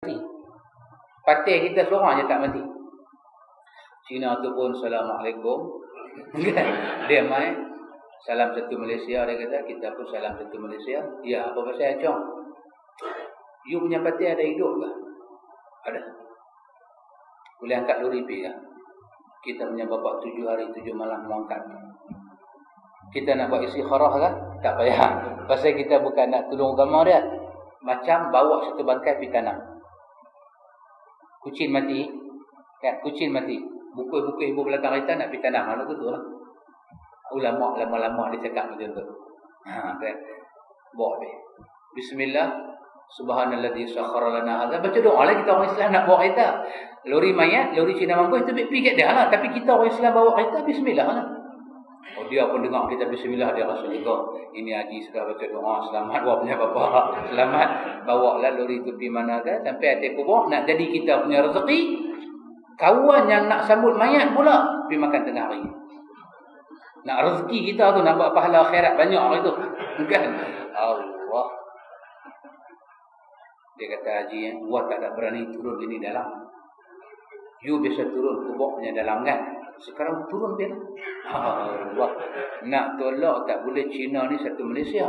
mati. Patih kita seorang je tak mati. Cina tu pun Assalamualaikum. dia mai. Salam satu Malaysia dia kata. Kita pun salam satu Malaysia. Ya apa pasal Acong? You punya patih ada hidup ke? Ada. Boleh angkat lori pergi kan? Kita punya bapak tujuh hari tujuh malam mengangkat. Kita nak buat isi kharah kan? Tak payah. Pasal kita bukan nak tolong agama dia. Macam bawa satu bangkai pergi tanah kucing mati. Kan kucing mati. Buku-buku ibu belakang kita nak pergi tanam. Mana tu lah. Ulama lama-lama dia cakap macam tu. Ha kan. Bawa dia. Bismillah. Subhanalladzi sakhkhara lana hadza. Baca doa lah kita orang Islam nak bawa kereta. Lori mayat lori Cina mampu itu pergi kat dia lah. Tapi kita orang Islam bawa kereta bismillah lah Oh dia pun dengar kita bismillah dia rasa juga ini haji sudah baca doa selamat buat punya bapa selamat bawa lah lori tu pergi mana kan sampai hati kubur nak jadi kita punya rezeki kawan yang nak sambut mayat pula pergi makan tengah hari. Nak rezeki kita tu nak buat pahala akhirat banyak itu kan? Allah. Dia kata haji yang buat tak ada berani turun ini dalam. You bisa turun kubur punya dalam kan sekarang turun dia. Allah. Nak tolak tak boleh Cina ni satu Malaysia.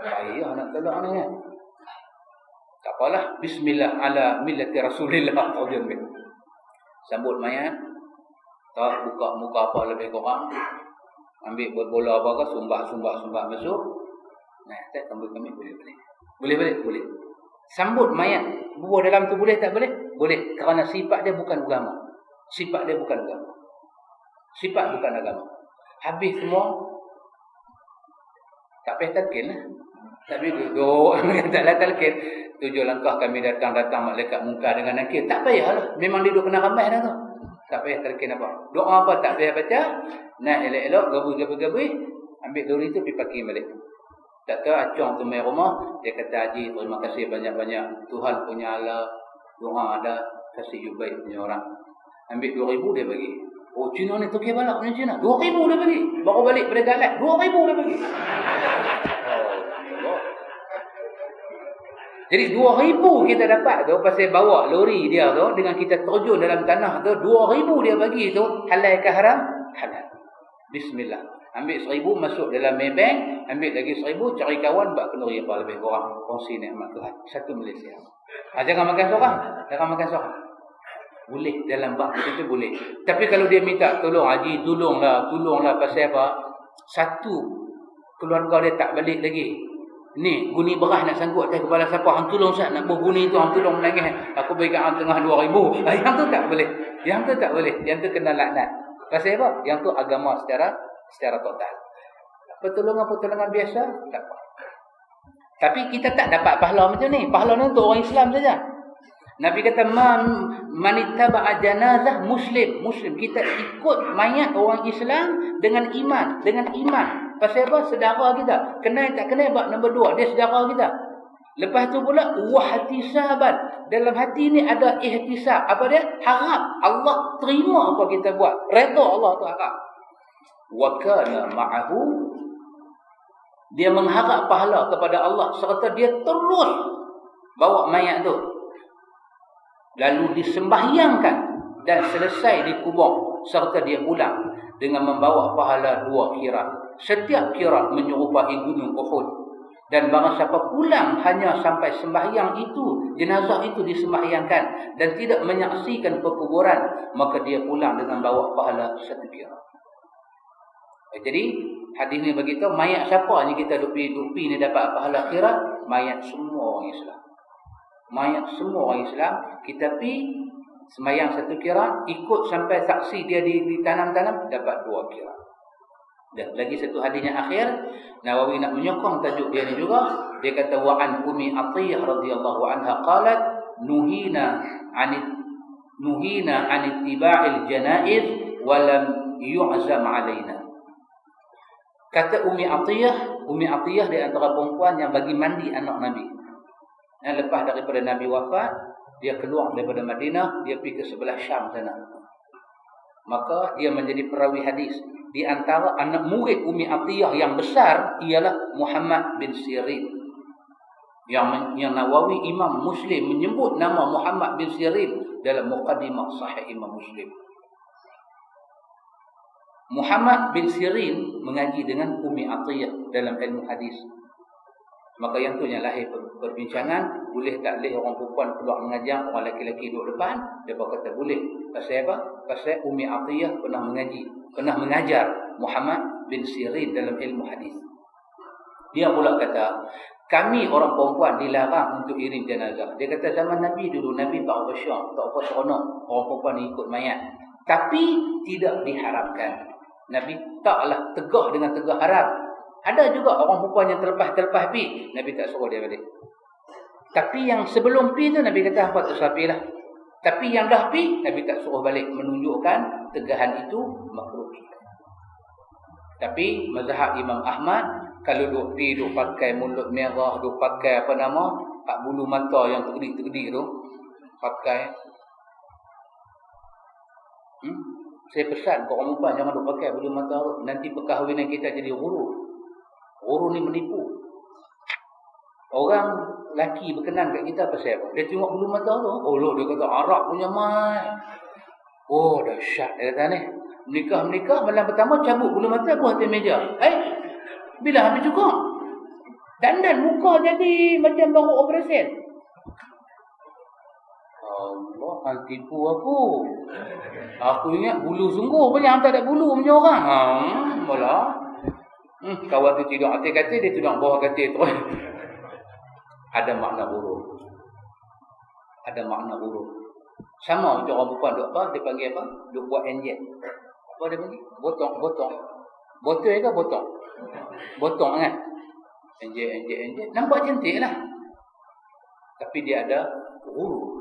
Payah nak tolak ni kan. Tak apalah. Bismillah ala millati Rasulillah. Sambut mayat. Tak buka muka apa lebih kurang. Ambil bola apa ke. Sumbah, sumbah, sumbah masuk. Nah, tak sambut kami boleh boleh. Boleh boleh boleh. Sambut mayat. Buah dalam tu boleh tak boleh? Boleh. Kerana sifat dia bukan agama. Sifat dia bukan agama. Sifat bukan agama. Habis semua. Tak payah talqin lah. Tapi duduk. Taklah talqin. Tujuh langkah kami datang-datang malaikat muka dengan nakir. Tak payah lah. Memang dia duduk kena ramai dah tu. Tak payah talqin apa. Doa apa tak payah baca. Nak elok-elok. Gabui-gabui-gabui. Ambil duri tu pergi pakai balik. Tak tahu acong tu main rumah. Dia kata Haji terima kasih banyak-banyak. Tuhan punya Allah. Doa ada. Kasih you baik punya orang. Ambil dua ribu dia bagi. Oh Cina ni Turki balak punya Cina. Dua ribu dah bagi. Baru balik pada galat. Dua ribu dah bagi. Jadi dua ribu kita dapat tu pasal bawa lori dia tu dengan kita terjun dalam tanah tu dua ribu dia bagi tu halal ke haram? Halal. Bismillah. Ambil seribu masuk dalam Maybank, ambil lagi seribu cari kawan buat kenduri apa lebih kurang kongsi nikmat Tuhan. Satu Malaysia. Ha, jangan makan seorang. Jangan makan seorang. Boleh dalam bab itu boleh. Tapi kalau dia minta tolong haji, tolonglah, tolonglah pasal apa? Satu keluarga dia tak balik lagi. Ni guni beras nak sanggup atas kepala siapa? Hang tolong sat nak berguni tu hang tolong menangis. Aku bagi kat tengah 2000. Ah, yang tu tak boleh. Yang tu tak boleh. Yang tu kena laknat. Pasal apa? Yang tu agama secara secara total. Pertolongan-pertolongan biasa tak apa. Tapi kita tak dapat pahala macam ni. Pahala ni untuk orang Islam saja. Nabi kata man manittaba janazah muslim. Muslim. Kita ikut mayat orang Islam dengan iman dengan iman. Pasal apa? Sedara kita. Kenal tak kenal bab nombor dua dia sedara kita. Lepas tu pula wahtisaban dalam hati ni ada ihtisab. Apa dia? Harap Allah terima apa kita buat. Redha Allah tu harap. Wa kana ma'ahu. Dia mengharap pahala kepada Allah. Serta dia terus bawa mayat tu lalu disembahyangkan dan selesai dikubur serta dia pulang dengan membawa pahala dua kira setiap kira menyerupai gunung Uhud. Dan barang siapa pulang hanya sampai sembahyang itu jenazah itu disembahyangkan dan tidak menyaksikan perkuburan maka dia pulang dengan bawa pahala satu kira eh, jadi hadis ni begitu mayat siapa ni kita dupi dupi ni dapat pahala kira mayat semua orang Islam mayat semua orang Islam. Kita pi semayang satu kira ikut sampai saksi dia ditanam-tanam dapat dua kira. Dan lagi satu hadisnya akhir Nawawi nak menyokong tajuk dia ni juga. Dia kata wa an ummi atiyah radhiyallahu anha qalat nuhina anit nuhina an ittiba'il janaiz wa lam yu'zam alaina. Kata ummi atiyah ummi atiyah di antara perempuan yang bagi mandi anak nabi yang lepas daripada Nabi wafat, dia keluar daripada Madinah, dia pergi ke sebelah Syam sana. Maka dia menjadi perawi hadis. Di antara anak murid Umi Atiyah yang besar ialah Muhammad bin Sirin. yang yang Nawawi Imam Muslim menyebut nama Muhammad bin Sirin dalam mukadimah sahih Imam Muslim. Muhammad bin Sirin mengaji dengan Umi Atiyah dalam ilmu hadis. Maka yang tu yang lahir perbincangan, boleh tak boleh orang perempuan keluar mengajar, orang lelaki-lelaki duduk depan? Dia kata boleh. Pasal apa? Pasal Umi Atiyah pernah mengaji, pernah mengajar Muhammad bin Sirin dalam ilmu hadis. Dia pula kata, kami orang perempuan dilarang untuk iring jenazah. Dia kata zaman Nabi dulu, Nabi tak apa syok, tak apa seronok orang perempuan ikut mayat. Tapi tidak diharapkan. Nabi taklah tegah dengan tegah haram. Ada juga orang perempuan yang terlepas-terlepas pi. Nabi tak suruh dia balik. Tapi yang sebelum pi tu Nabi kata apa tu lah. Tapi yang dah pi Nabi tak suruh balik menunjukkan tegahan itu makruh. Tapi mazhab Imam Ahmad kalau duk pi duk pakai mulut merah, duk pakai apa nama? Pak bulu mata yang tergedik-tergedik tu. Pakai. Hmm? Saya pesan ke orang perempuan jangan duk pakai bulu mata tu. Nanti perkahwinan kita jadi guru. Guru ni menipu. Orang laki berkenan kat kita pasal apa? Dia tengok bulu mata tu. Oh loh, dia kata Arab punya mai. Oh dahsyat dia kata ni. Menikah-menikah malam pertama cabut bulu mata buat atas meja. Eh, bila habis cukup. Dandan muka jadi macam baru operasi. Allah, hal tipu aku. Aku ingat bulu sungguh punya tak ada bulu punya orang. Ha, mula. Hmm, kawan tu tidur atas katil, dia tidur bawah katil tu. ada makna buruk. Ada makna buruk. Sama macam orang perempuan duk apa, dia panggil apa? Duk buat enjet. Apa dia panggil? Botong, botong. Botol ke botong? Botong kan? Enjek, enjek, enjek. Nampak cantik lah. Tapi dia ada guru.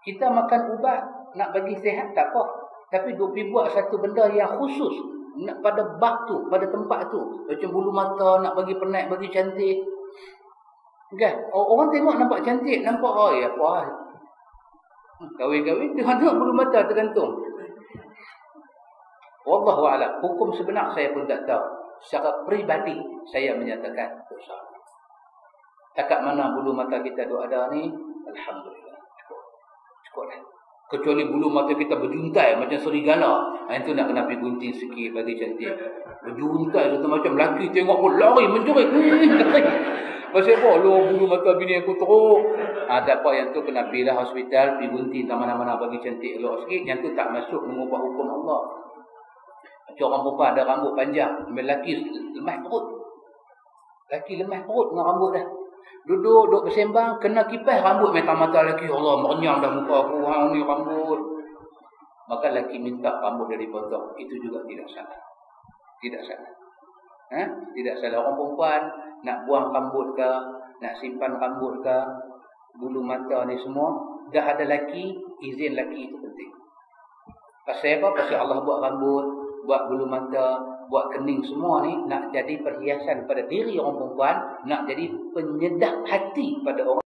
Kita makan ubat, nak bagi sehat tak apa. Tapi duk buat satu benda yang khusus. Nak pada bak tu, pada tempat tu. Macam bulu mata, nak bagi penat, bagi cantik. Kan? Orang tengok nampak cantik, nampak, oh ya apa Kawin-kawin, dia tengok bulu mata tergantung. Wallahu a'lam. Hukum sebenar saya pun tak tahu. Secara peribadi saya menyatakan dosa. Takat mana bulu mata kita tu ada ni? Alhamdulillah. Cukup. Cukup dah. Kecuali bulu mata kita berjuntai macam serigala. Ha, itu nak kena pergi gunting sikit bagi cantik. Berjuntai tu macam lelaki tengok pun lari menjerit. Pasal apa? Lu bulu mata bini aku teruk. Ha, tak apa yang tu kena pergi lah hospital. Pergi gunting mana-mana bagi cantik elok sikit. Yang tu tak masuk mengubah hukum Allah. Macam orang perempuan ada rambut panjang. Lelaki lemah perut. Lelaki lemah perut dengan rambut dah. Duduk, duduk bersembang, kena kipas rambut mata-mata lelaki. Allah, merenyang dah muka aku. Hang ni rambut. Maka lelaki minta rambut dari potong. Itu juga tidak salah. Tidak salah. Ha? Tidak salah. Orang perempuan nak buang rambut ke, nak simpan rambut ke, bulu mata ni semua, dah ada lelaki, izin lelaki itu penting. Pasal apa? Pasal Allah buat rambut, buat bulu mata, buat kening semua ni nak jadi perhiasan pada diri orang perempuan, nak jadi penyedap hati pada orang